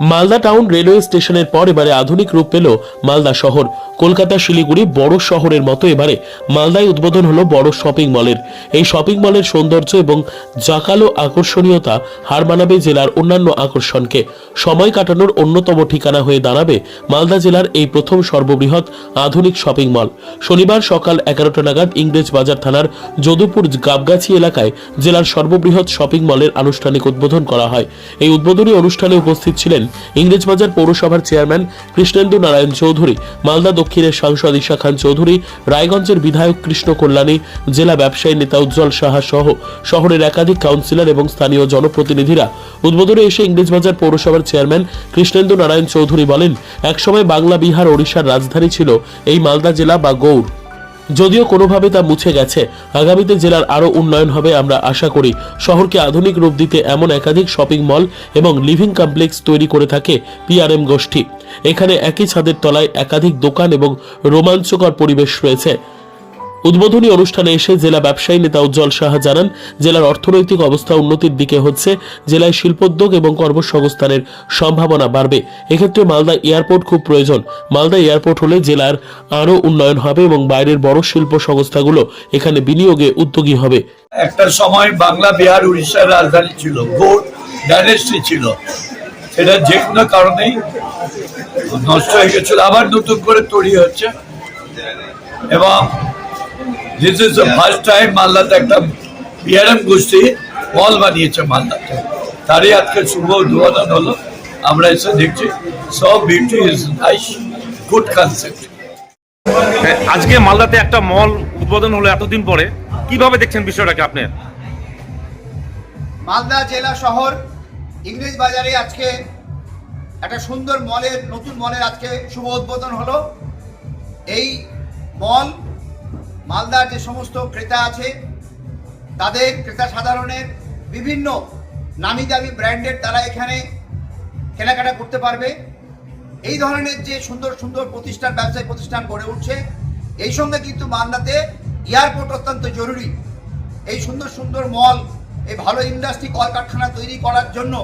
Malda town railway স্টেশনের পর এবারে আধুনিক রূপ পেল মালদা শহর। কলকাতা, শিলিগুড়ি বড় শহরের মতো এবারে মালদায় উদ্বোধন হলো বড় শপিং মলের এই শপিং মলের সৌন্দর্য এবং জাকালো আকর্ষণীয়তা হার মানাবে জেলার অন্যান্য আকর্ষণকে। সময় কাটানোর অন্যতম ঠিকানা হয়ে দাঁড়াবে মালদা জেলার এই প্রথম সর্ববৃহৎ আধুনিক শপিং মল শনিবার সকাল এগারোটা নাগাদ ইংরেজ বাজার থানার যদুপুর গাবগাছি এলাকায় জেলার সর্ববৃহৎ শপিং মলের আনুষ্ঠানিক উদ্বোধন করা হয়। এই উদ্বোধনী অনুষ্ঠানে উপস্থিত ছিলেন ইংরেজবাজার পৌরসভার চেয়ারম্যান কৃষ্ণেন্দু নারায়ণ চৌধুরী, মালদা দক্ষিণের সাংসদ ঈশা খান চৌধুরী, রায়গঞ্জের বিধায়ক কৃষ্ণ কল্যাণী, জেলা ব্যবসায়ী নেতা উজ্জ্বল সাহা সহ শহরের একাধিক কাউন্সিলর এবং স্থানীয় জনপ্রতিনিধিরা উদ্বোধনে এসে ইংরেজবাজার পৌরসভার চেয়ারম্যান কৃষ্ণেন্দু নারায়ণ চৌধুরী বলেন, একসময় বাংলা বিহার ওড়িশার রাজধানী ছিল এই মালদা জেলা বা গৌড়। যদিও কোনোভাবে তা মুছে গেছে, আগামীতে জেলার আরও উন্নয়ন হবে আমরা আশা করি। শহরকে আধুনিক রূপ দিতে এমন একাধিক শপিং মল এবং লিভিং কমপ্লেক্স তৈরি করে থাকে পিআরএম গোষ্ঠী। এখানে একই ছাদের তলায় একাধিক দোকান এবং রোমাঞ্চকর পরিবেশ রয়েছে। উদ্বোধনী অনুষ্ঠানে এসে জেলা ব্যবসায়ী নেতা উজ্জ্বল সাহা জানান, জেলার অর্থনৈতিক অবস্থা উন্নতির দিকে হচ্ছে, জেলায় শিল্পোদ্যোগ এবং কর্মসংস্থানের সম্ভাবনা বাড়বে। এক্ষেত্রে মালদা এয়ারপোর্ট খুব প্রয়োজন। মালদা এয়ারপোর্ট হলে জেলার আরও উন্নয়ন হবে এবং বাইরের বড় শিল্প সংস্থাগুলো এখানে বিনিয়োগে উদ্যোগী হবে। একটা সময় বাংলা, বিহার, উড়িষ্যার রাজধানী ছিল ডাইনেস্টি ছিল। সেটা যে কোনো কারণেই নষ্ট হয়ে গেছিল। আবার নতুন করে তৈরি হচ্ছে। এবং this is the first time মালদাতে একটা বিহারম গোষ্ঠী মল বানিয়েছে মালদাতে তারই আজকে শুভ উদ্বোধন হলো। আমরা এসে দেখছি সব beauty is nice good concept আজকে মালদাতে একটা মল উদ্বোধন হলো এতদিন পরে। কীভাবে দেখছেন বিষয়টাকে আপনি? মালদা জেলা শহর ইংরেজ বাজারে আজকে একটা সুন্দর মলের নতুন মলের আজকে শুভ উদ্বোধন হলো। এই মল মালদার যে সমস্ত ক্রেতা আছে, তাদের ক্রেতা সাধারণের বিভিন্ন নামি দামি ব্র্যান্ডের তারা এখানে কেনাকাটা করতে পারবে। এই ধরনের যে সুন্দর সুন্দর প্রতিষ্ঠান, ব্যবসায়িক প্রতিষ্ঠান গড়ে উঠছে, এই সঙ্গে কিন্তু মালদাতে এয়ারপোর্ট অত্যন্ত জরুরি। এই সুন্দর সুন্দর মল, এই ভালো ইন্ডাস্ট্রি কলকারখানা তৈরি করার জন্য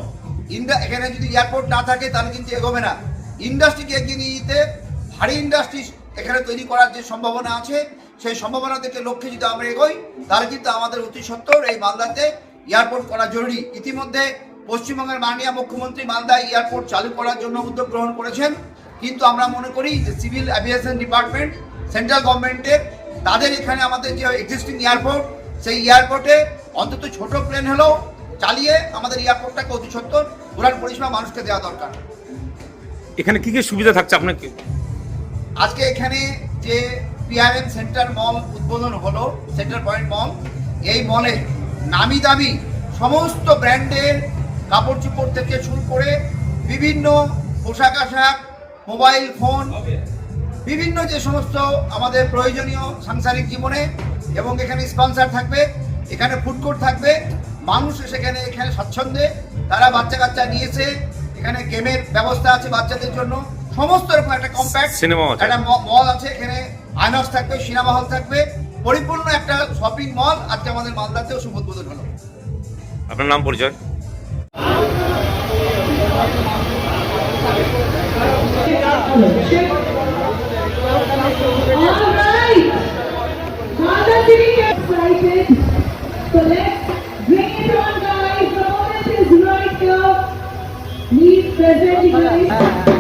ইন্ডা, এখানে যদি এয়ারপোর্ট না থাকে, তাহলে কিন্তু এগোবে না। ইন্ডাস্ট্রিকে এগিয়ে নিয়ে যেতে ভারী ইন্ডাস্ট্রি এখানে তৈরি করার যে সম্ভাবনা আছে সেই সম্ভাবনা থেকে লক্ষ্যে যদি আমরা এগোই তাহলে কিন্তু আমাদের অতি সত্তর এই মালদাতে এয়ারপোর্ট করা জরুরি। ইতিমধ্যে পশ্চিমবঙ্গের মাননীয় মুখ্যমন্ত্রী মালদা এয়ারপোর্ট চালু করার জন্য উদ্যোগ গ্রহণ করেছেন। কিন্তু আমরা মনে করি যে সিভিল অ্যাভিয়েশন ডিপার্টমেন্ট সেন্ট্রাল গভর্নমেন্টের তাদের এখানে আমাদের যে এক্সিস্টিং এয়ারপোর্ট সেই এয়ারপোর্টে অন্তত ছোট প্লেন হলেও চালিয়ে আমাদের এয়ারপোর্টটাকে অতি সত্তর উড়ান পরিষেবা মানুষকে দেওয়া দরকার। এখানে কি কি সুবিধা থাকছে আপনাকে? আজকে এখানে যে পিআরএম সেন্টার মল উদ্বোধন হলো সেন্টার পয়েন্ট মল। এই মলে নামি দামি সমস্ত ব্র্যান্ডের কাপড় চোপড় থেকে শুরু করে বিভিন্ন পোশাক আশাক মোবাইল ফোন বিভিন্ন যে সমস্ত আমাদের প্রয়োজনীয় সাংসারিক জীবনে এবং এখানে স্পন্সার থাকবে এখানে ফুড কোর্ট থাকবে মানুষ সেখানে এখানে স্বাচ্ছন্দ্যে তারা বাচ্চা কাচ্চা নিয়েছে এখানে গেমের ব্যবস্থা আছে বাচ্চাদের জন্য সমস্ত রকম একটা কম্প্যাক্ট একটা মল আছে এখানে আইনক্স থাকবে সিনেমা হল থাকবে পরিপূর্ণ একটা শপিং মল আজকে আমাদের মালদাতেও শুভ উদ্বোধন হলো। আপনার নাম পরিচয়? All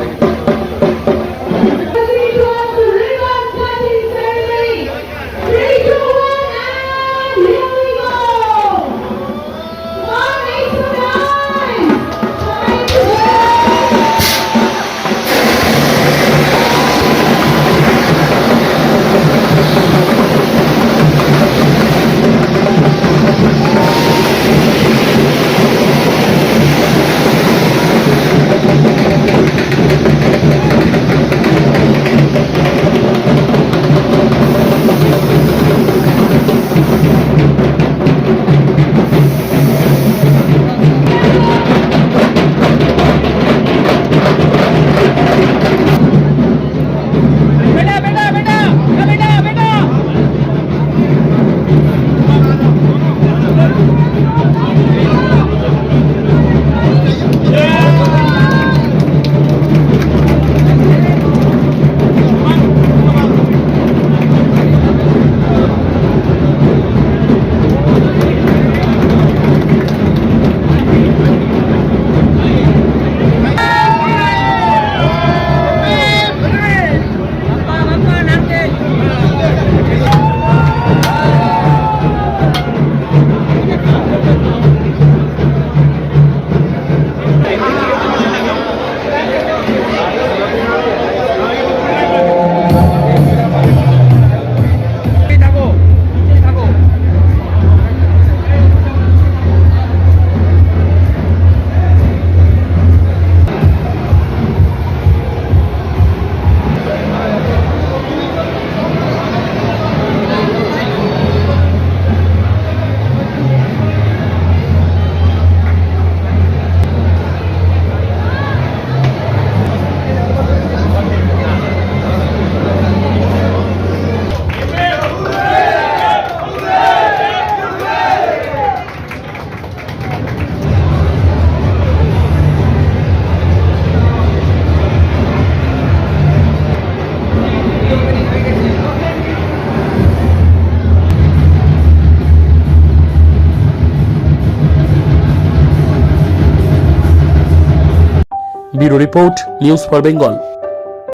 report news for Bengal